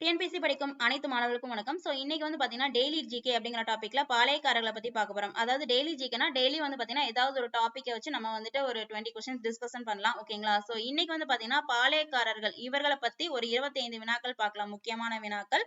TNPSC படிக்கும் அனைத்து மாணவர்களுக்கும் வணக்கம். ஸோ இன்னைக்கு வந்து பாத்தீங்கன்னா டெய்லி ஜிகே அப்படிங்கிற டாப்பிக்ல பாளையக்காரர்களை பத்தி பார்க்க போறோம். அதாவது டெய்லி ஜிகேனா டெய்லி வந்து பாத்தீங்கன்னா ஏதாவது ஒரு டாப்பிக்கை வச்சு நம்ம வந்துட்டு ஒரு டுவெண்ட்டி கொஸ்டின் டிஸ்கஷன் பண்ணலாம். ஓகேங்களா ஸோ இன்னைக்கு வந்து பாத்தீங்கன்னா பாளையக்காரர்கள் இவர்களை பத்தி ஒரு இருபத்தைந்து வினாக்கள் பார்க்கலாம். முக்கியமான வினாக்கள்.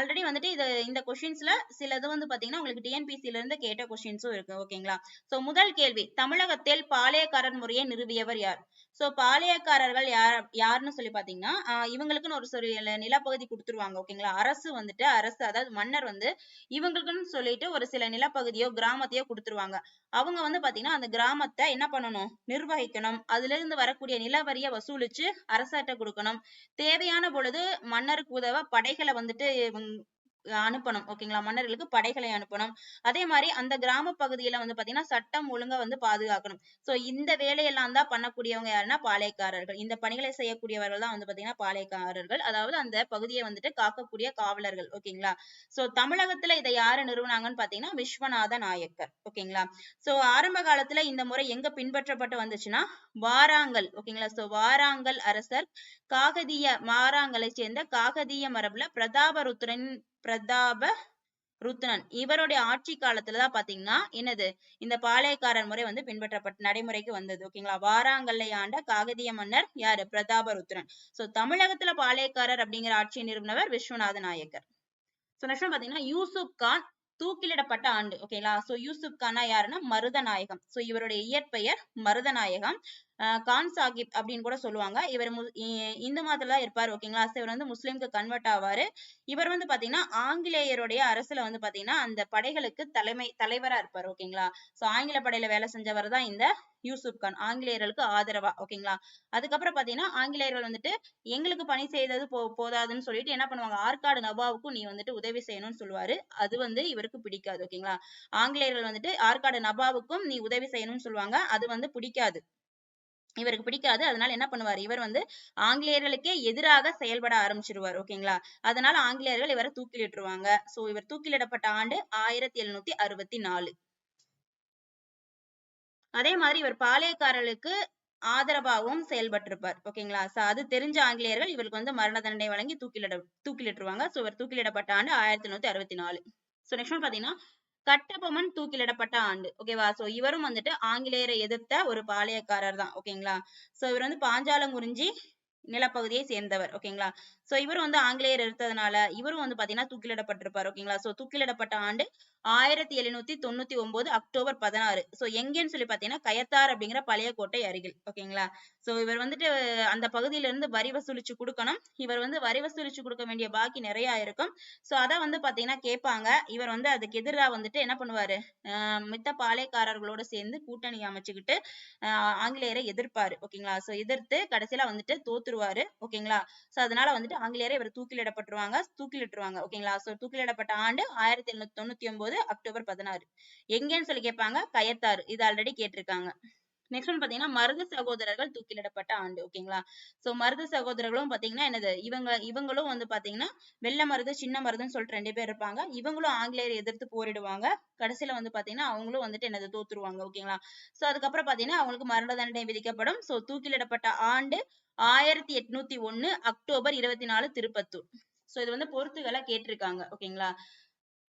ஆல்ரெடி வந்துட்டு இது இந்த கொஸ்டின்ஸ்ல சிலது வந்து பாத்தீங்கன்னா உங்களுக்கு டிஎன்பிசில இருந்து கேட்ட கொஸ்டின்ஸும் இருக்கு. ஓகேங்களா ஸோ முதல் கேள்வி. தமிழகத்தில் பாளையக்காரர் முறையை நிறுவியவர் யார்? சோ பாளையக்காரர்கள் யார் யாருன்னு சொல்லி பாத்தீங்கன்னா இவங்களுக்குன்னு ஒரு சில நிலப்பகுதி கொடுத்துருவாங்க ஓகேங்களா அரசு வந்துட்டு அரசு அதாவது மன்னர் வந்து இவங்களுக்குன்னு சொல்லிட்டு ஒரு சில நிலப்பகுதியோ கிராமத்தையோ கொடுத்துருவாங்க. அவங்க வந்து பாத்தீங்கன்னா அந்த கிராமத்தை என்ன பண்ணணும்? நிர்வகிக்கணும். அதுல இருந்து வரக்கூடிய நிலவரிய வசூலிச்சு அரசாட்ட கொடுக்கணும். தேவையான பொழுது மன்னருக்கு உதவ படைகளை வந்துட்டு அனுப்பணும் ஓகேங்களா? மன்னர்களுக்கு படைகளை அனுப்பணும். அதே மாதிரி அந்த கிராம பகுதியில வந்து பாத்தீங்கன்னா சட்டம் ஒழுங்கா வந்து பாதுகாக்கணும். சோ இந்த வேலையெல்லாம் தான் பண்ணக்கூடியவங்க யாருன்னா பாளையக்காரர்கள். இந்த பணிகளை செய்யக்கூடியவர்கள் தான் வந்து பாத்தீங்கன்னா பாளையக்காரர்கள். அதாவது அந்த பகுதியை வந்துட்டு காக்கக்கூடிய காவலர்கள் ஓகேங்களா? சோ தமிழகத்துல இதை யாரு நிறுவனாங்கன்னு பாத்தீங்கன்னா விஸ்வநாத நாயக்கர் ஓகேங்களா? சோ ஆரம்ப காலத்துல இந்த முறை எங்க பின்பற்றப்பட்டு வந்துச்சுன்னா வாராங்கல் ஓகேங்களா? சோ வாராங்கல் அரசர் காகதிய வாராங்கலை சேர்ந்த காகதிய மரபுல பிரதாபருத்ரன் பிரதாப ருத்னன். இவருடைய ஆட்சி காலத்துலதான் பாத்தீங்கன்னா என்னது? இந்த பாளையக்காரன் முறை வந்து பின்பற்றப்பட்ட நடைமுறைக்கு வந்தது. ஓகேங்களா வாராங்கல்லை ஆண்ட காகதிய மன்னர் யாரு? பிரதாப ருத்ரன் சோ தமிழகத்துல பாளையக்காரர் அப்படிங்கிற ஆட்சியை நிறுவனவர் விஸ்வநாத நாயக்கர். சோ நெக்ஸ்ட் பாத்தீங்கன்னா யூசுப் கான் தூக்கிலிடப்பட்ட ஆண்டு. ஓகேங்களா சோ யூசுப் கானா யாருன்னா? மருதநாயகம். சோ இவருடைய இயற்பெயர் மருதநாயகம். கான் சாஹிப் அப்படின்னு கூட சொல்லுவாங்க. இவர் இந்து மதத்துல தான் இருப்பாரு ஓகேங்களா இவர் வந்து முஸ்லிம்க்கு கன்வெர்ட் ஆவாரு. இவர் வந்து பாத்தீங்கன்னா ஆங்கிலேயருடைய அரசுல வந்து பாத்தீங்கன்னா அந்த படைகளுக்கு தலைமை தலைவரா இருப்பாரு ஓகேங்களா சோ ஆங்கில படையில வேலை செஞ்சவர் தான் இந்த யூசுப் கான். ஆங்கிலேயர்களுக்கு ஆதரவா ஓகேங்களா அதுக்கப்புறம் பாத்தீங்கன்னா ஆங்கிலேயர்கள் வந்துட்டு எங்களுக்கு பணி செய்தது போ போதாதுன்னு சொல்லிட்டு என்ன பண்ணுவாங்க? ஆற்காடு நவாவுக்கும் நீ வந்துட்டு உதவி செய்யணும்னு சொல்லுவாரு. அது வந்து இவருக்கு பிடிக்காது ஓகேங்களா ஆங்கிலேயர்கள் வந்துட்டு ஆற்காடு நவாவுக்கும் நீ உதவி செய்யணும்னு சொல்லுவாங்க. அது வந்து பிடிக்காது. இவருக்கு பிடிக்காது. அதனால என்ன பண்ணுவார்? இவர் வந்து ஆங்கிலேயர்களுக்கே எதிராக செயல்பட ஆரம்பிச்சிருவார். ஓகேங்களா? அதனால ஆங்கிலேயர்கள் இவரை தூக்கிலிட்டுருவாங்க. சோ இவர் தூக்கிலிடப்பட்ட ஆண்டு ஆயிரத்தி எழுநூத்தி அறுபத்தி நாலு. அதே மாதிரி இவர் பாளையக்காரர்களுக்கு ஆதரவாகவும் செயல்பட்டிருப்பார். ஓகேங்களா? சோ அது தெரிஞ்ச ஆங்கிலேயர்கள் இவருக்கு வந்து மரண தண்டனை வழங்கி தூக்கிலிட தூக்கிலிட்டுருவாங்க. சோ இவர் தூக்கிலிடப்பட்ட ஆண்டு ஆயிரத்தி எண்ணூத்தி அறுபத்தி நாலு. சோ நெக்ஸ்ட் பாத்தீங்கன்னா கட்டபொம்மன் தூக்கிலிடப்பட்ட ஆண்டு. ஓகேவா சோ இவரும் வந்துட்டு ஆங்கிலேயரை எதிர்த்த ஒரு பாளையக்காரர் தான் ஓகேங்களா சோ இவர் வந்து பாஞ்சாலங்குறிஞ்சி நிலப்பகுதியை சேர்ந்தவர் ஓகேங்களா சோ இவர் வந்து ஆங்கிலேயர் இருந்ததுனால இவரும் வந்து பாத்தீங்கன்னா தூக்கிலிடப்பட்டிருப்பார் ஓகேங்களா சோ தூக்கிலிடப்பட்ட ஆண்டு ஆயிரத்தி எழுநூத்தி தொண்ணூத்தி ஒன்பது அக்டோபர் பதினாறு. சோ எங்கேன்னு சொல்லி பாத்தீங்கன்னா கயத்தார் அப்படிங்கிற பழைய கோட்டை அருகில் ஓகேங்களா சோ இவர் வந்துட்டு அந்த பகுதியில இருந்து வரி வசூலிச்சு கொடுக்கணும். இவர் வந்து வரி வசூலிச்சு கொடுக்க வேண்டிய பாக்கி நிறைய இருக்கும். சோ அத வந்து பாத்தீங்கன்னா கேட்பாங்க. இவர் வந்து அதுக்கு எதிராக வந்துட்டு என்ன பண்ணுவாரு? மித்த பாளையக்காரர்களோட சேர்ந்து கூட்டணி அமைச்சுக்கிட்டு ஆஹ் ஆங்கிலேயரை எதிர்ப்பாரு ஓகேங்களா சோ எதிர்த்து கடைசியில வந்துட்டு தோத்து தோத்துருவாரு ஓகேங்களா? சோ அதனால வந்துட்டு ஆங்கிலேயரை இவர் தூக்கிலிடப்பட்டுருவாங்க தூக்கிலிட்டுருவாங்க ஓகேங்களா? சோ தூக்கிலிடப்பட்ட ஆண்டு ஆயிரத்தி எண்ணூத்தி தொண்ணூத்தி ஒன்பது அக்டோபர் பதினாறு. எங்கேன்னு சொல்லி கேட்பாங்க கயத்தாறு. இது ஆல்ரெடி கேட்டிருக்காங்க. நெக்ஸ்ட் ஒன் பாத்தீங்கன்னா மருத சகோதரர்கள் தூக்கிலிடப்பட்ட ஆண்டு ஓகேங்களா சோ மருத சகோதரர்களும் பாத்தீங்கன்னா என்னது? இவங்க இவங்களும் வந்து பாத்தீங்கன்னா வெள்ள மருது சின்ன மருதுன்னு சொல்லிட்டு ரெண்டு பேர் இருப்பாங்க. இவங்களும் ஆங்கிலேயர் எதிர்த்து போரிடுவாங்க. கடைசியில வந்து பாத்தீங்கன்னா அவங்களும் வந்துட்டு என்னது? தோத்துருவாங்க ஓகேங்களா சோ அதுக்கப்புறம் பாத்தீங்கன்னா அவங்களுக்கு மரண தண்டனை விதிக்கப்படும். சோ தூக்கிலிடப்பட்ட ஆண்டு ஆயிரத்தி எட்நூத்தி ஒண்ணு அக்டோபர் இருபத்தி நாலு திருப்பத்தூர். சோ இது வந்து பொறுத்துகளா கேட்டிருக்காங்க ஓகேங்களா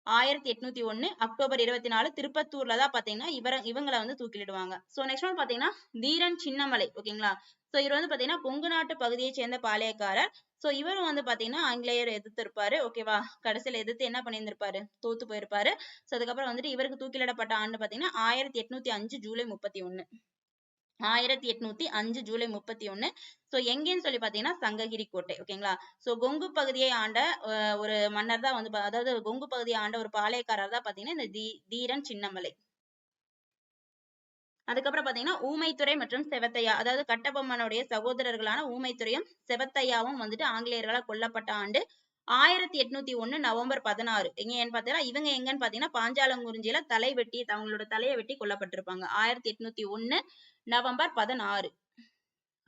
ஆயிரத்தி எட்நூத்தி ஒண்ணு அக்டோபர் இருபத்தி நாலு திருப்பத்தூர்ல தான் பாத்தீங்கன்னா இவர இவங்களை வந்து தூக்கிலிடுவாங்க. சோ நெக்ஸ்ட் ஒன் பாத்தீங்கன்னா தீரன் சின்னமலை ஓகேங்களா? சோ இவர் வந்து பாத்தீங்கன்னா கொங்கு நாட்டு பகுதியை சேர்ந்த பாளையக்காரர். சோ இவரும் வந்து பாத்தீங்கன்னா ஆங்கிலேயர் எதிர்த்து இருப்பாரு ஓகேவா? கடைசியில எதிர்த்து என்ன பண்ணியிருந்திருப்பாரு? தோத்து போயிருப்பாரு. சோ அதுக்கப்புறம் வந்துட்டு இவருக்கு தூக்கிலிடப்பட்ட ஆண்டு பாத்தீங்கன்னா ஆயிரத்தி எட்நூத்தி அஞ்சு ஜூலை முப்பத்தி ஒண்ணு ஆயிரத்தி எட்நூத்தி அஞ்சு ஜூலை முப்பத்தி ஒண்ணு. சோ எங்கேன்னு சொல்லி பாத்தீங்கன்னா சங்ககிரி கோட்டை. ஓகேங்களா சோ கொங்கு பகுதியை ஆண்ட ஒரு மன்னர் தான் வந்து அதாவது கொங்கு பகுதியை ஆண்ட ஒரு பாளையக்காரர் தான் பாத்தீங்கன்னா இந்த தீ தீரன் சின்னமலை. அதுக்கப்புறம் பாத்தீங்கன்னா ஊமைத்துறை மற்றும் செவத்தையா அதாவது கட்டபொம்மனுடைய சகோதரர்களான ஊமைத்துறையும் செவத்தையாவும் வந்துட்டு ஆங்கிலேயர்களால் கொல்லப்பட்ட ஆண்டு. ஆயிரத்தி எட்நூத்தி ஒண்ணு நவம்பர் பதினாறு. எங்க ஏன்னு பாத்தீங்கன்னா இவங்க எங்கன்னு பாத்தீங்கன்னா பாஞ்சாலங்குறிஞ்சியில தலை வெட்டி அவங்களோட தலையை வெட்டி கொல்லப்பட்டிருப்பாங்க. ஆயிரத்தி எட்நூத்தி ஒண்ணு நவம்பர் பதினாறு.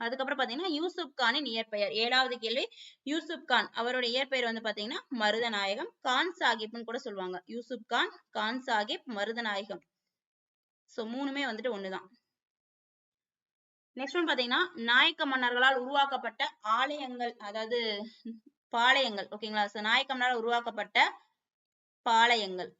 அதுக்கப்புறம் பாத்தீங்கன்னா யூசுப் கானின் இயற்பெயர். ஏழாவது கேள்வி யூசுப் கான். அவரோட இயற்பெயர் வந்து பாத்தீங்கன்னா மருதநாயகம். கான் சாஹிப்னு கூட சொல்லுவாங்க. யூசுப் கான் கான் சாஹிப் மருதநாயகம். சோ மூணுமே வந்துட்டு ஒண்ணுதான். நெக்ஸ்ட் ஒன் பாத்தீங்கன்னா நாயக்க மன்னர்களால் உருவாக்கப்பட்ட ஆலயங்கள். அதாவது பாளையங்கள். ஓகேங்களா சோ நாயக்கம்னால உருவாக்கப்பட்ட பாளையங்கள்.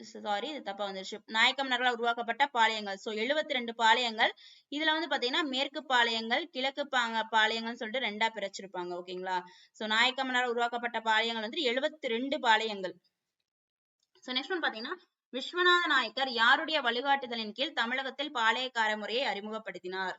சாரி இது தப்பா வந்துருச்சு. நாயக்க உருவாக்கப்பட்ட பாளையங்கள். சோ எழுபத்தி ரெண்டு பாளையங்கள். இதுல வந்து பாத்தீங்கன்னா மேற்கு பாளையங்கள் கிழக்கு பாங்க பாளையங்கள்னு சொல்லிட்டு ரெண்டா பிரிச்சிருப்பாங்க. ஓகேங்களா சோ நாயக்கம்னரால் உருவாக்கப்பட்ட பாளையங்கள் வந்து எழுபத்தி ரெண்டு பாளையங்கள். சோ நெக்ஸ்ட் ஒன் பாத்தீங்கன்னா விஸ்வநாத நாயக்கர் யாருடைய வழிகாட்டுதலின் கீழ் தமிழகத்தில் பாளையக்கார முறையை அறிமுகப்படுத்தினார்?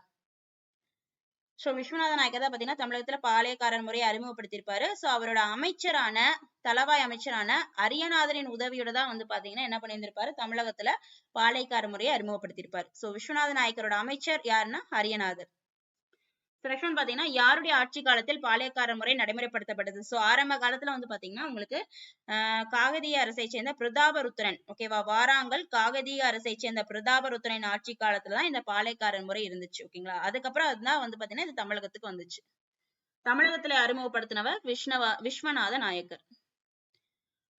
சோ விஸ்வநாத நாயக்கர் தான் பாத்தீங்கன்னா தமிழகத்துல பாளையக்காரன் முறையை அறிமுகப்படுத்தியிருப்பாரு. சோ அவரோட அமைச்சரான தலவாய் அமைச்சரான அரியநாதரின் உதவியோட தான் வந்து பாத்தீங்கன்னா என்ன பண்ணியிருந்திருப்பாரு? தமிழகத்துல பாளையக்கார முறையை அறிமுகப்படுத்தியிருப்பாரு. சோ விஸ்வநாத நாயக்கரோட அமைச்சர் யாருன்னா அரியநாதர். நெக்ஸ்ட் பாத்தீங்கன்னா யாருடைய ஆட்சி காலத்தில் பாளையக்கார முறை நடைமுறைப்படுத்தப்பட்டது? சோ ஆரம்ப காலத்துல வந்து பாத்தீங்கன்னா உங்களுக்கு ஆஹ் காகதிய அரசை சேர்ந்த பிரதாபருத்திரன் ஓகேவா வாராங்கல் காகதிய அரசை சேர்ந்த பிரதாபருத்திரன் ஆட்சி காலத்துல தான் இந்த பாளையக்காரன் முறை இருந்துச்சு ஓகேங்களா அதுக்கப்புறம் அதுதான் வந்து பாத்தீங்கன்னா இது தமிழகத்துக்கு வந்துச்சு. தமிழகத்துல அறிமுகப்படுத்தினவர் விஷ்ணவா விஸ்வநாத நாயக்கர்.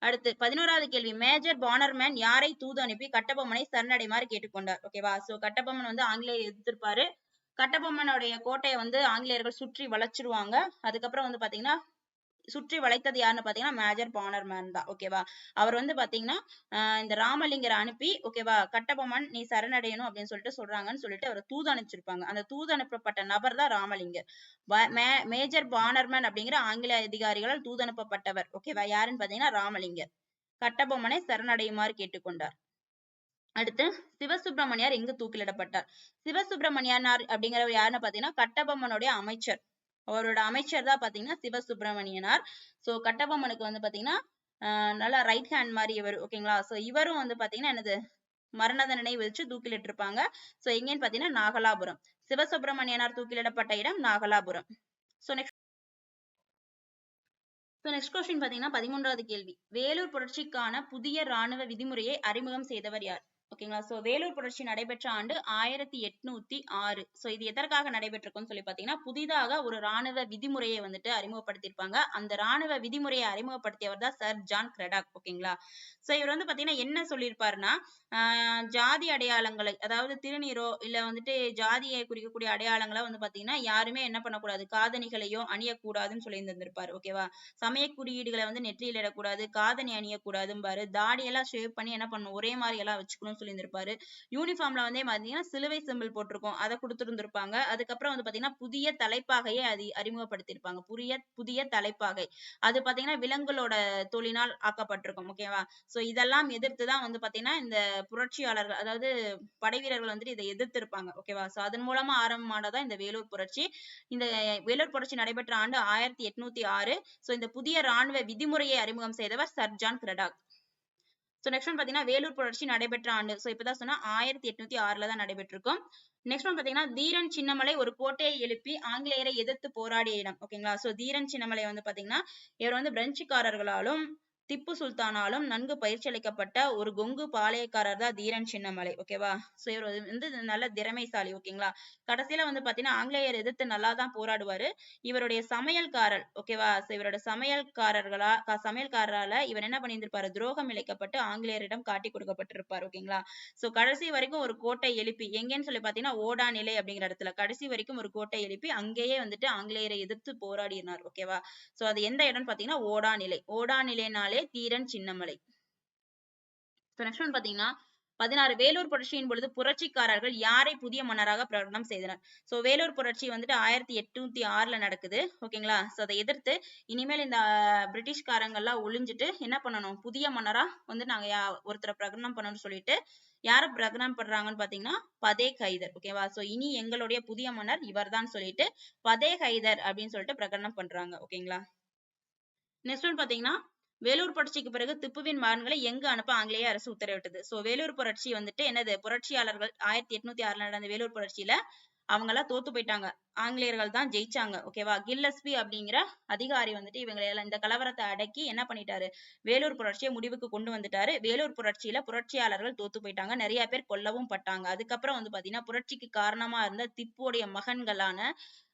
அடுத்து பதினோராவது கேள்வி. மேஜர் பானர்மேன் யாரை தூது அனுப்பி கட்டபொம்மனை சரணடைமாறு கேட்டுக்கொண்டார் ஓகேவா சோ கட்டபொம்மன் வந்து ஆங்கிலேயர் எதிர்த்திருப்பாரு. கட்டபொம்மனுடைய கோட்டையை வந்து ஆங்கிலேயர்கள் சுற்றி வளைச்சிருவாங்க. அதுக்கப்புறம் வந்து பாத்தீங்கன்னா சுற்றி வளைத்தது யாருன்னு பாத்தீங்கன்னா மேஜர் பானர்மேன் தான். ஓகேவா அவர் வந்து பாத்தீங்கன்னா இந்த ராமலிங்கரை அனுப்பி ஓகேவா கட்டபொம்மன் நீ சரணடையணும் அப்படின்னு சொல்லிட்டு சொல்றாங்கன்னு சொல்லிட்டு அவர் தூது அனுப்பிச்சிருப்பாங்க அந்த தூது அனுப்பப்பட்ட நபர் தான் ராமலிங்கர் மே- மேஜர் பானர்மேன் அப்படிங்கிற ஆங்கில அதிகாரிகளால் தூது அனுப்பப்பட்டவர் ஓகேவா யாருன்னு பாத்தீங்கன்னா ராமலிங்கர் கட்டபொம்மனை சரணடையுமாறு கேட்டுக்கொண்டார். அடுத்து சிவசுப்பிரமணியார் எங்கு தூக்கிலிடப்பட்டார்? சிவசுப்பிரமணியனார் அப்படிங்கிறவர் யாருன்னு பாத்தீங்கன்னா கட்டபொம்மனுடைய அமைச்சர். அவரோட அமைச்சர் தான் பாத்தீங்கன்னா சிவசுப்பிரமணியனார். சோ கட்டபொம்மனுக்கு வந்து பாத்தீங்கன்னா நல்லா ரைட் ஹேண்ட் மாதிரி இவர் ஓகேங்களா சோ இவரும் வந்து பாத்தீங்கன்னா என்னது? மரண தண்டனை விதிச்சு தூக்கிலிட்டிருப்பாங்க. சோ எங்கன்னு பாத்தீங்கன்னா நாகலாபுரம். சிவசுப்பிரமணியனார் தூக்கிலிடப்பட்ட இடம் Nagalapuram. So next so next question பார்த்தீங்கன்னா பதிமூன்றாவது கேள்வி. வேலூர் புரட்சிக்கான புதிய ராணுவ விதிமுறையை அறிமுகம் செய்தவர் யார்? ஓகேங்களா சோ வேலூர் புரட்சி நடைபெற்ற ஆண்டு ஆயிரத்தி எட்நூத்தி ஆறு. சோ இது எதற்காக நடைபெற்றிருக்கும்னு சொல்லி பாத்தீங்கன்னா புதிதாக ஒரு ராணுவ விதிமுறையை வந்துட்டு அறிமுகப்படுத்தியிருப்பாங்க. அந்த ராணுவ விதிமுறையை அறிமுகப்படுத்தியவர் தான் சர் ஜான் கிரெடாக். ஓகேங்களா சோ இவர் வந்து பாத்தீங்கன்னா என்ன சொல்லியிருப்பாருன்னா ஆஹ் ஜாதி அடையாளங்களை அதாவது திருநீரோ இல்ல வந்துட்டு ஜாதியை குறிக்கக்கூடிய அடையாளங்களை வந்து பாத்தீங்கன்னா யாருமே என்ன பண்ணக்கூடாது. காதணிகளையோ அணியக்கூடாதுன்னு சொல்லி இருந்திருப்பாரு ஓகேவா சமய குறியீடுகளை வந்து நெற்றியில இடக்கூடாது காதணி அணியக்கூடாதும்பாரு. தாடி எல்லாம் ஷேவ் பண்ணி என்ன பண்ணணும் ஒரே மாதிரி எல்லாம் வச்சுக்கணும் வச்சுக்கணும்னு சொல்லியிருந்திருப்பாரு. யூனிஃபார்ம்ல வந்து பாத்தீங்கன்னா சிலுவை சிம்பிள் போட்டிருக்கும். அதை கொடுத்துருந்துருப்பாங்க. அதுக்கப்புறம் வந்து பாத்தீங்கன்னா புதிய தலைப்பாகையை அது அறிமுகப்படுத்தியிருப்பாங்க. புதிய புதிய தலைப்பாகை. அது பாத்தீங்கன்னா விலங்குகளோட தொழினால் ஆக்கப்பட்டிருக்கும். ஓகேவா சோ இதெல்லாம் எதிர்த்து தான் வந்து பாத்தீங்கன்னா இந்த புரட்சியாளர்கள் அதாவது படை வீரர்கள் வந்துட்டு இதை எதிர்த்து இருப்பாங்க ஓகேவா சோ அதன் மூலமா ஆரம்பமானதான் இந்த வேலூர் புரட்சி. இந்த வேலூர் புரட்சி நடைபெற்ற ஆண்டு ஆயிரத்தி எட்நூத்தி ஆறு. சோ இந்த புதிய ராணுவ விதிமுறையை அறிமுகம் செய்தவர் sir John Cradock. So next one பாத்தீங்கன்னா வேலூர் புரட்சி நடைபெற்ற ஆண்டு. சோ இப்பதான் சொன்னா ஆயிரத்தி எட்நூத்தி ஆறுல தான் நடைபெற்றிருக்கும். நெக்ஸ்ட் ஒன் பாத்தீங்கன்னா தீரன் சின்னமலை ஒரு கோட்டையை எழுப்பி ஆங்கிலேயரை எதிர்த்து போராடிய இடம். ஓகேங்களா சோ தீரன் சின்னமலை வந்து பாத்தீங்கன்னா இவர் வந்து பிரெஞ்சுக்காரர்களாலும் திப்பு சுல்தானாலும் நன்கு பயிற்சி அளிக்கப்பட்ட ஒரு கொங்கு பாளையக்காரர் தான் தீரன் சின்னமலை ஓகேவா சோ இவர் வந்து நல்ல திறமைசாலி ஓகேங்களா கடைசியில வந்து பாத்தீங்கன்னா ஆங்கிலேயர் எதிர்த்து நல்லா தான் போராடுவாரு. இவருடைய சமையல்காரர் ஓகேவா இவரோட சமையல்காரர்களா சமையல்காரரால இவர் என்ன பண்ணியிருந்திருப்பாரு? துரோகம் இழைக்கப்பட்டு ஆங்கிலேயரிடம் காட்டி கொடுக்கப்பட்டிருப்பார் ஓகேங்களா சோ கடைசி வரைக்கும் ஒரு கோட்டை எழுப்பி எங்கன்னு சொல்லி பாத்தீங்கன்னா ஓடா நிலை அப்படிங்கிற இடத்துல கடைசி வரைக்கும் ஒரு கோட்டை எழுப்பி அங்கேயே வந்துட்டு ஆங்கிலேயரை எதிர்த்து போராடினார் ஓகேவா சோ அது எந்த இடம்னு பாத்தீங்கன்னா ஓடா நிலை. ஓடா நிலைனாலே தீரன் சின்னமலை. நெக்ஸ்ட் ஒன் பாத்தீங்கன்னா பதினாறு வேலூர் புரட்சியின் பொழுது புரட்சிக்காரர்கள் யாரை புதிய மன்னராக பிரகடனம் செய்தனர்? சோ வேலூர் புரட்சி வந்துட்டு ஆயிரத்தி எட்நூத்தி ஆறுல நடக்குது. ஓகேங்களா சோ அதை எதிர்த்து இனிமேல் இந்த பிரிட்டிஷ்காரங்கெல்லாம் ஒளிஞ்சிட்டு என்ன பண்ணணும்? புதிய மன்னரா வந்து நாங்க ஒருத்தரை பிரகடனம் பண்ணணும்னு சொல்லிட்டு யார பிரகடனம் பண்றாங்கன்னு பாத்தீங்கன்னா பதே கைதர். ஓகேவா சோ இனி எங்களுடைய புதிய மன்னர் இவர்தான் சொல்லிட்டு பதே கைதர் அப்படின்னு சொல்லிட்டு பிரகடனம் பண்றாங்க. ஓகேங்களா நெக்ஸ்ட் ஒன் பாத்தீங்கன்னா வேலூர் புரட்சிக்கு பிறகு திப்புவின் மகன்களை எங்கு அனுப்ப ஆங்கிலேய அரசு உத்தரவிட்டது. சோ வேலூர் புரட்சி வந்துட்டு என்னது? புரட்சியாளர்கள் ஆயிரத்தி எட்நூத்தி ஆறுல நடந்த வேலூர் புரட்சியில அவங்க எல்லாம் தோத்து போயிட்டாங்க. ஆங்கிலேயர்கள் தான் ஜெயிச்சாங்க ஓகேவா கில்லஸ்பி அப்படிங்கிற அதிகாரி வந்துட்டு இவங்களை எல்லாம் இந்த கலவரத்தை அடக்கி என்ன பண்ணிட்டாரு? வேலூர் புரட்சியை முடிவுக்கு கொண்டு வந்துட்டாரு. வேலூர் புரட்சியில புரட்சியாளர்கள் தோத்து போயிட்டாங்க. நிறைய பேர் கொல்லவும் பட்டாங்க. அதுக்கப்புறம் வந்து பாத்தீங்கன்னா புரட்சிக்கு காரணமா இருந்த திப்புடைய மகன்களான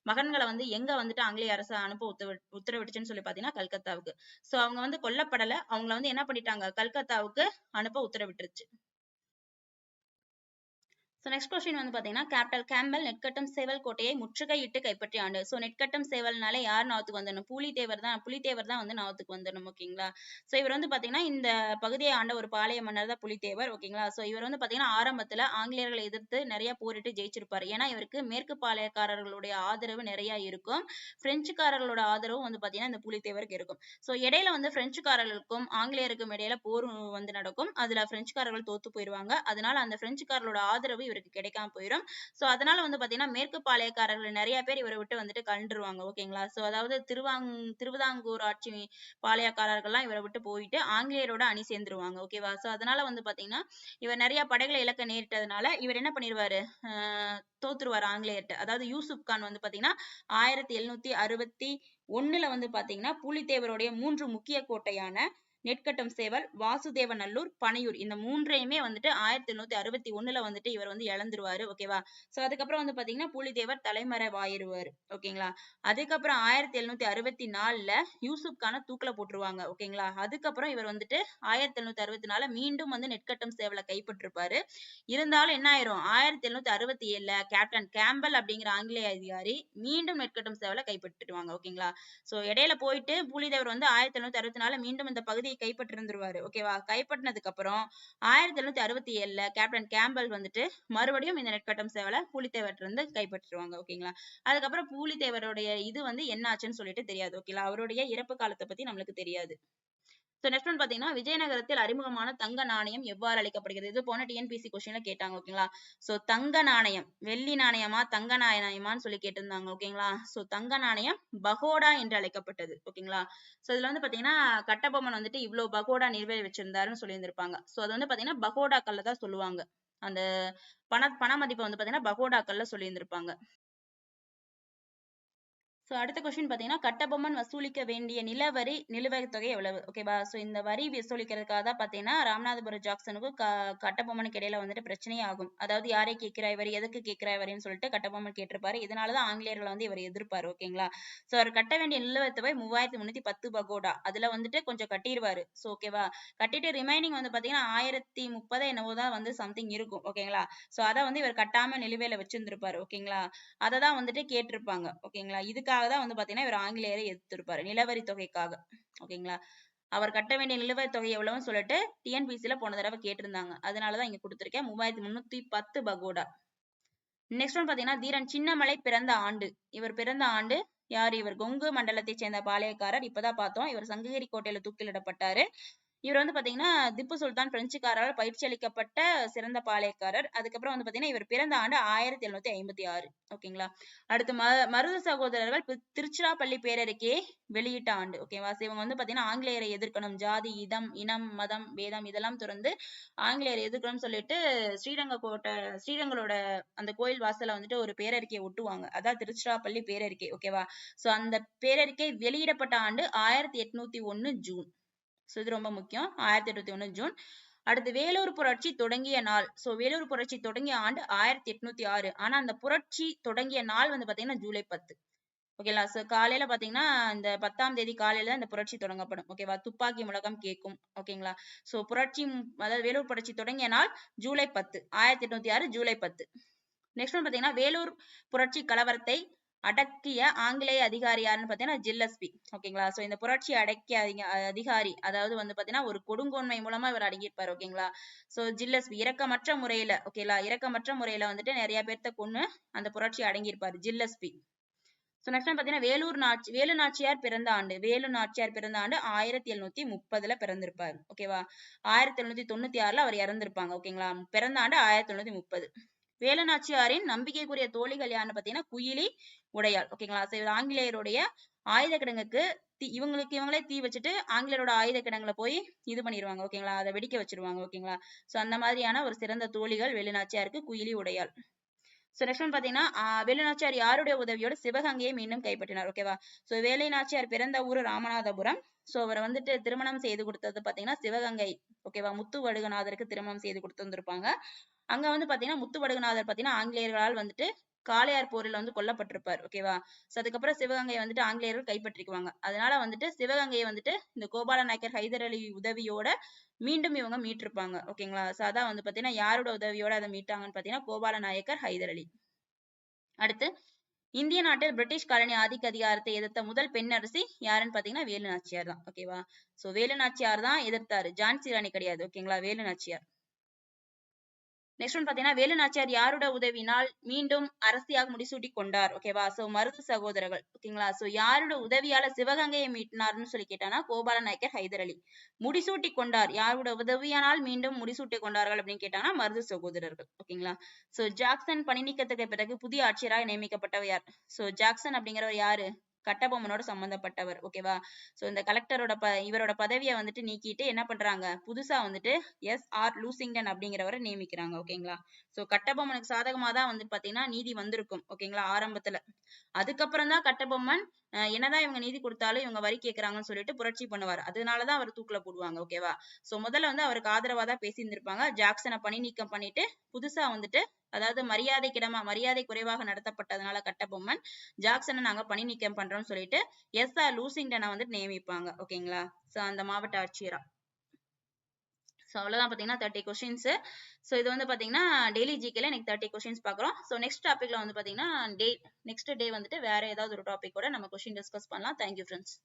மகன்களை வந்து எங்க வந்துட்டு ஆங்கிலேய அரசு அனுப்ப உத்தரவு உத்தரவிட்டுச்சுன்னு சொல்லி பாத்தீங்கன்னா கல்கத்தாவுக்கு. சோ அவங்க வந்து கொல்லப்படல. அவங்கள வந்து என்ன பண்ணிட்டாங்க? கல்கத்தாவுக்கு அனுப்ப உத்தரவிட்டுருச்சு. ஸோ நெக்ஸ்ட் கொஸ்டின் வந்து பார்த்தீங்கன்னா கேப்டல் கேம்பல் நெற்கட்டம் சேவல் கோட்டையை முற்றுகையிட்டு கைப்பற்றிய ஆண்டு. ஸோ நெற்கட்டம் சேவல்னாலே யார் நாவத்துக்கு வந்துடணும்? புலித்தேவர் தான். புலித்தேவர் தான் வந்து நாவத்துக்கு வந்துடணும் ஓகேங்களா? ஸோ இவர் வந்து பார்த்தீங்கன்னா இந்த பகுதியை ஆண்ட ஒரு பாளைய மன்னர் தான் புலித்தேவர் ஓகேங்களா? ஸோ இவர் வந்து பார்த்தீங்கன்னா ஆரம்பத்தில் ஆங்கிலேயர்களை எதிர்த்து நிறைய போரிட்டு ஜெயிச்சிருப்பாரு. ஏன்னா இவருக்கு மேற்கு பாளையக்காரர்களுடைய ஆதரவு நிறைய இருக்கும். பிரெஞ்சுக்காரர்களோட ஆதரவும் வந்து பார்த்தீங்கன்னா இந்த புலித்தேவருக்கு இருக்கும். ஸோ இடையில வந்து பிரெஞ்சுக்காரர்களுக்கும் ஆங்கிலேயருக்கும் இடையில போர் வந்து நடக்கும். அதுல பிரெஞ்சுக்காரர்கள் தோத்து போயிடுவாங்க அதனால அந்த பிரெஞ்சுக்காரர்களோட ஆதரவு இவருக்கு கிடைக்காம போயிடும் சோ அதனால வந்து பாத்தீங்கன்னா மேற்கு பாளையக்காரர்கள் நிறைய பேர் இவரை விட்டு வந்துட்டு கண்டுருவாங்க ஓகேங்களா சோ அதாவது திருவாங் திருவிதாங்கூர் ஆட்சி பாளையக்காரர்கள்லாம் இவரை விட்டு போயிட்டு ஆங்கிலேயரோட அணி சேர்ந்துருவாங்க. ஓகேவா சோ அதனால வந்து பாத்தீங்கன்னா இவர் நிறைய படைகளை இழக்க நேரிட்டதுனால இவர் என்ன பண்ணிருவாரு? ஆஹ் தோத்துருவாரு ஆங்கிலேயர்கிட்ட. அதாவது யூசுப் கான் வந்து பாத்தீங்கன்னா ஆயிரத்தி எழுநூத்தி அறுபத்தி ஒண்ணுல வந்து பாத்தீங்கன்னா புலித்தேவருடைய மூன்று முக்கிய கோட்டையான நெற்கட்டம் சேவல் வாசுதேவநல்லூர் பனையூர். இந்த மூன்றையுமே வந்துட்டு ஆயிரத்தி எண்ணூத்தி அறுபத்தி ஒண்ணுல வந்துட்டு இவர் வந்து இழந்துருவாரு ஓகேவா சோ அதுக்கப்புறம் வந்து பாத்தீங்கன்னா புலித்தேவர் தலைமறைவாயிருவாரு ஓகேங்களா அதுக்கப்புறம் ஆயிரத்தி எழுநூத்தி அறுபத்தி நாலுல யூசுப் கான தூக்குல போட்டுருவாங்க ஓகேங்களா அதுக்கப்புறம் இவர் வந்துட்டு ஆயிரத்தி எழுநூத்தி அறுபத்தி நாலுல மீண்டும் வந்து நெற்கட்டம் சேவலை கைப்பற்றிருப்பாரு. இருந்தாலும் என்ன ஆயிரும்? ஆயிரத்தி எழுநூத்தி அறுபத்தி ஏழுல கேப்டன் கேம்பல் அப்படிங்கிற ஆங்கிலேய அதிகாரி மீண்டும் நெற்கட்டம் சேவலை கைப்பற்றிடுவாங்க ஓகேங்களா சோ இடையில போயிட்டு புலிதேவர் வந்து ஆயிரத்தி எழுநூத்தி அறுபத்தி நாலுல மீண்டும் இந்த பகுதியை கைப்பற்றிருந்துருவாரு. ஓகேவா கைப்பற்றினதுக்கு அப்புறம் ஆயிரத்தி எழுநூத்தி அறுபத்தி ஏழுல கேப்டன் கேம்பல் வந்துட்டு மறுபடியும் இந்த நெற்கட்டம் சேவலை புலித்தேவர் இருந்து கைப்பற்றுவாங்க ஓகேங்களா அதுக்கப்புறம் புலித்தேவருடைய இது வந்து என்ன ஆச்சுன்னு சொல்லிட்டு தெரியாது ஓகேங்களா அவருடைய இறப்பு காலத்தை பத்தி நம்மளுக்கு தெரியாது. ஸோ நெக்ஸ்ட் ஒன் பாத்தீங்கன்னா விஜயநகரத்தில் அறிமுகமான தங்க நாணயம் எவ்வாறு அழைக்கப்படுகிறது? இது போன டிஎன்பிசி கொஸ்டின்ல கேட்டாங்க ஓகேங்களா சோ தங்க நாணயம் வெள்ளி நாணயமா தங்க நாணயமான்னு சொல்லி கேட்டிருந்தாங்க ஓகேங்களா சோ தங்க நாணயம் பகோடா என்று அழைக்கப்பட்டது ஓகேங்களா சோ இதுல வந்து பாத்தீங்கன்னா கட்டபொம்மன் வந்துட்டு இவ்வளவு பகோடா நிறுவ வச்சிருந்தாருன்னு சொல்லியிருந்திருப்பாங்க. சோ அது வந்து பாத்தீங்கன்னா பகோடாக்கள்ல தான் சொல்லுவாங்க. அந்த பண பண மதிப்பை வந்து பாத்தீங்கன்னா பகோடாக்கள்ல சொல்லியிருந்திருப்பாங்க. சோ அடுத்த கொஸ்டின் பாத்தீங்கன்னா கட்டபொம்மன் வசூலிக்க வேண்டிய நிலவரி நிலுவைத் தொகை எவ்வளவு? ஓகேவா ஸோ இந்த வரி வசூலிக்கிறதுக்காக தான் பாத்தீங்கன்னா ராமநாதபுரம் ஜாக்சனுக்கும் க கட்டபொம்மனுக்கு இடையில வந்துட்டு பிரச்சனையே ஆகும். அதாவது யாரை கேட்கிறாய் வரி? எதுக்கு கேட்கிறாய் வரின்னு சொல்லிட்டு கட்டபொம்மன் கேட்டிருப்பாரு. இதனால தான் ஆங்கிலேயர்களை வந்து இவர் எதிர்ப்பாரு ஓகேங்களா சோ அவர் கட்ட வேண்டிய நிலுவைத் தொகை மூவாயிரத்தி முன்னூத்தி பத்து பகோடா. அதுல வந்துட்டு கொஞ்சம் கட்டிடுவாரு சோ ஓகேவா கட்டிட்டு ரிமைனிங் வந்து பாத்தீங்கன்னா ஆயிரத்தி முப்பது என்னவோ தான் வந்து சம்திங் இருக்கும் ஓகேங்களா சோ அதை வந்து இவர் கட்டாம நிலுவையில வச்சிருந்திருப்பாரு ஓகேங்களா அதை தான் வந்துட்டு கேட்டிருப்பாங்க ஓகேங்களா இதுக்காக தான் வந்து பாத்தீங்கன்னா இவர் ஆங்கிலேயரை எதிர்த்திருப்பாரு. நிலவரி தொகைக்காக. ஓகேங்களா? அவர் கட்ட வேண்டிய நிலுவைத் தொகை எவ்வளவுன்னு சொல்லிட்டு டிஎன்பிசில போன தடவை கேட்டிருந்தாங்க. அதனாலதான் இங்க கொடுத்திருக்கேன். மூவாயிரத்தி முன்னூத்தி பத்து பகோடா. நெக்ஸ்ட் ஒன் பாத்தீங்கன்னா தீரன் சின்னமலை பிறந்த ஆண்டு. இவர் பிறந்த ஆண்டு யார்? இவர் கொங்கு மண்டலத்தை சேர்ந்த பாளையக்காரர். இப்பதான் பார்த்தோம். இவர் சங்ககிரி கோட்டையில தூக்கிலிடப்பட்டாரு. இவர் வந்து பாத்தீங்கன்னா திப்பு சுல்தான் பிரெஞ்சுக்காரரால் பயிற்சி அளிக்கப்பட்ட சிறந்த பாளையக்காரர். அதுக்கப்புறம் வந்து பாத்தீங்கன்னா இவர் பிறந்த ஆண்டு ஆயிரத்தி எழுநூத்தி ஐம்பத்தி ஆறு. ஓகேங்களா அடுத்து ம மருது சகோதரர்கள் திருச்சிராப்பள்ளி பேரருக்கே வெளியிட்ட ஆண்டு. ஓகேவா இவங்க வந்து பாத்தீங்கன்னா ஆங்கிலேயரை எதிர்க்கணும். ஜாதி இதம் இனம் மதம் வேதம் இதெல்லாம் துறந்து ஆங்கிலேயரை எதிர்க்கணும்னு சொல்லிட்டு ஸ்ரீரங்க கோட்டை ஸ்ரீரங்களோட அந்த கோயில் வாசல்ல வந்துட்டு ஒரு பேரறிக்கையை ஒட்டுவாங்க. அதான் திருச்சிராப்பள்ளி பேரறிக்கை ஓகேவா சோ அந்த பேரறிக்கை வெளியிடப்பட்ட ஆண்டு ஆயிரத்தி எட்நூத்தி ஒண்ணு ஜூன். சோ இது ரொம்ப முக்கியம். ஆயிரத்தி எட்நூத்தி ஒண்ணு ஜூன். அடுத்து வேலூர் புரட்சி தொடங்கிய நாள். சோ வேலூர் புரட்சி தொடங்கிய ஆண்டு ஆயிரத்தி எட்நூத்தி ஆறு. ஆனா அந்த புரட்சி தொடங்கிய நாள் வந்து பாத்தீங்கன்னா ஜூலை பத்து. ஓகேங்களா சோ காலையில பாத்தீங்கன்னா இந்த பத்தாம் தேதி காலையில தான் இந்த புரட்சி தொடங்கப்படும். ஓகேவா துப்பாக்கி முழக்கம் கேட்கும் ஓகேங்களா சோ புரட்சி அதாவது வேலூர் புரட்சி தொடங்கிய நாள் ஜூலை பத்து. ஆயிரத்தி எட்நூத்தி ஆறு ஜூலை பத்து. நெக்ஸ்ட் ஒன் பாத்தீங்கன்னா வேலூர் புரட்சி கலவரத்தை அடக்கிய ஆங்கிலேய அதிகாரி யாருன்னு பாத்தீங்கன்னா ஜில்லஸ்பி. ஓகேங்களா? சோ இந்த புரட்சி அடக்கிய அதிகாரி அதாவது வந்து பாத்தீங்கன்னா ஒரு கொடுங்கோன்மை மூலமா இவர் அடங்கியிருப்பார் ஓகேங்களா? சோ ஜில்லஸ்பி இரக்கமற்ற முறையில ஓகேங்களா? இரக்கமற்ற முறையில வந்துட்டு நிறைய பேர்த்த கொன்னு அந்த புரட்சி அடங்கியிருப்பார் ஜில்லஸ்பி. சோ நெக்ஸ்ட் பாத்தீங்கன்னா வேலூர் நாச்சி வேலு நாச்சியார் பிறந்த ஆண்டு வேலு நாச்சியார் பிறந்த ஆண்டு ஆயிரத்தி எழுநூத்தி முப்பதுல பிறந்திருப்பாரு ஓகேவா? ஆயிரத்தி எழுநூத்தி தொண்ணூத்தி ஆறுல அவர் இறந்திருப்பாங்க ஓகேங்களா? பிறந்த ஆண்டு ஆயிரத்தி எழுநூத்தி முப்பது. வேலநாச்சியாரின் நம்பிக்கைக்குரிய தோழிகள் யாருன்னு பாத்தீங்கன்னா குயிலி உடையாள். ஓகேங்களா சோ ஆங்கிலேயருடைய ஆயுத கிடங்குக்கு தீ இவங்களுக்கு இவங்களே தீ வச்சுட்டு ஆங்கிலேயரோட ஆயுத கிடங்குல போய் இது பண்ணிடுவாங்க ஓகேங்களா அதை வெடிக்க வச்சிருவாங்க. ஓகேங்களா சோ அந்த மாதிரியான ஒரு சிறந்த தோழிகள் வேலுநாச்சியாருக்கு குயிலி உடையாள். சோ நெக்ஸ்ட் ஒன் பாத்தீங்கன்னா வேலுநாச்சியார் யாருடைய உதவியோட சிவகங்கையை மீண்டும் கைப்பற்றினார் ஓகேவா சோ வேலை நாச்சியார் பிறந்த ஊர் ராமநாதபுரம். சோ அவரை வந்துட்டு திருமணம் செய்து கொடுத்தது பாத்தீங்கன்னா சிவகங்கை ஓகேவா முத்து வடுகநாதருக்கு திருமணம் செய்து கொடுத்திருந்திருப்பாங்க. அங்க வந்து பாத்தீங்கன்னா முத்து வடுகநாதர் பாத்தீங்கன்னா ஆங்கிலேயர்களால் வந்துட்டு காளையார் போரில் வந்து கொல்லப்பட்டிருப்பார் ஓகேவா ஸோ அதுக்கப்புறம் சிவகங்கையை வந்துட்டு ஆங்கிலேயர்கள் கைப்பற்றிக்குவாங்க. அதனால வந்துட்டு சிவகங்கையை வந்துட்டு இந்த கோபால நாயக்கர் ஹைதர் அலி உதவியோட மீண்டும் இவங்க மீட்டிருப்பாங்க ஓகேங்களா ஸோ அதான் வந்து பார்த்தீங்கன்னா யாரோட உதவியோட அதை மீட்டாங்கன்னு பாத்தீங்கன்னா கோபால நாயக்கர் ஹைதர் அலி. அடுத்து இந்திய நாட்டில் பிரிட்டிஷ் காலனி ஆதிக்க அதிகாரத்தை எதிர்த்த முதல் பெண் அரசி யாருன்னு பாத்தீங்கன்னா வேலு நாச்சியார் தான் ஓகேவா சோ வேலு நாச்சியார் தான் எதிர்த்தாரு. ஜான்சி ராணி கிடையாது ஓகேங்களா வேலு நாச்சியார் நெக்ஸ்ட் ஒன் பாத்தீங்கன்னா வேலு யாரோட உதவினால் மீண்டும் அரசியாக முடிசூட்டி கொண்டார். ஓகேவா சோ மருது சகோதரர்கள் ஓகேங்களா சோ யாரோட உதவியால சிவகங்கையை மீட்டினார்னு சொல்லி கேட்டானா கோபால நாயக்கர் ஹைதர் அலி. முடிசூட்டி கொண்டார். யாரோட உதவியானால் மீண்டும் முடிசூட்டி கொண்டார்கள் அப்படின்னு கேட்டாங்கன்னா மருது சகோதரர்கள் ஓகேங்களா சோ ஜாக்சன் பணி நீக்கத்துக்கு பிறகு புதிய ஆட்சியராக நியமிக்கப்பட்டவர் யார்? சோ ஜாக்சன் அப்படிங்கிறவர் யாரு? கட்டபொம்மனோட சம்பந்தப்பட்டவர் ஓகேவா சோ இந்த கலெக்டரோட ப இவரோட பதவியை வந்துட்டு நீக்கிட்டு என்ன பண்றாங்க? புதுசா வந்துட்டு எஸ் ஆர் லூசிங்டன் அப்படிங்கிறவரை நியமிக்கிறாங்க ஓகேங்களா சோ கட்டபொம்மனுக்கு சாதகமா தான் வந்து பாத்தீங்கன்னா நீதி வந்திருக்கும் ஓகேங்களா ஆரம்பத்துல. அதுக்கப்புறம் தான் கட்டபொம்மன் அஹ் என்னதான் இவங்க நீதி கொடுத்தாலும் இவங்க வரி கேக்குறாங்கன்னு சொல்லிட்டு புரட்சி பண்ணுவார். அதனாலதான் அவர் தூக்குல போடுவாங்க ஓகேவா சோ முதல்ல வந்து அவருக்கு ஆதரவா தான் பேசியிருந்திருப்பாங்க. ஜாக்சனை பணி நீக்கம் பண்ணிட்டு புதுசா வந்துட்டு அதாவது மரியாதைக்கிடமா மரியாதை குறைவாக நடத்தப்பட்டதுனால கட்டபொம்மன் ஜாக்சனை நாங்க பணி நீக்கம் பண்றோம்னு சொல்லிட்டு எஸ் ஆர் லூசிங்டனை வந்துட்டு நியமிப்பாங்க ஓகேங்களா? சோ அந்த மாவட்ட ஆட்சியரா. ஸோ அவ்வளோதான் பார்த்தீங்கன்னா தேர்ட்டி கொஷின்ஸ் ஸோ இது வந்து பார்த்தீங்கன்னா டெய்லி ஜிகேல எனக்கு தேர்ட்டி கொஷின்ஸ் பார்க்குறோம் ஸோ நெக்ஸ்ட் டாப்பிக்கில் வந்து பார்த்தீங்கன்னா டே நெக்ஸ்ட் டே வந்துட்டு வேற ஏதாவது ஒரு டாபிக் கூட நம்ம கொஷின் டிஸ்கஸ் பண்ணலாம். Thank you friends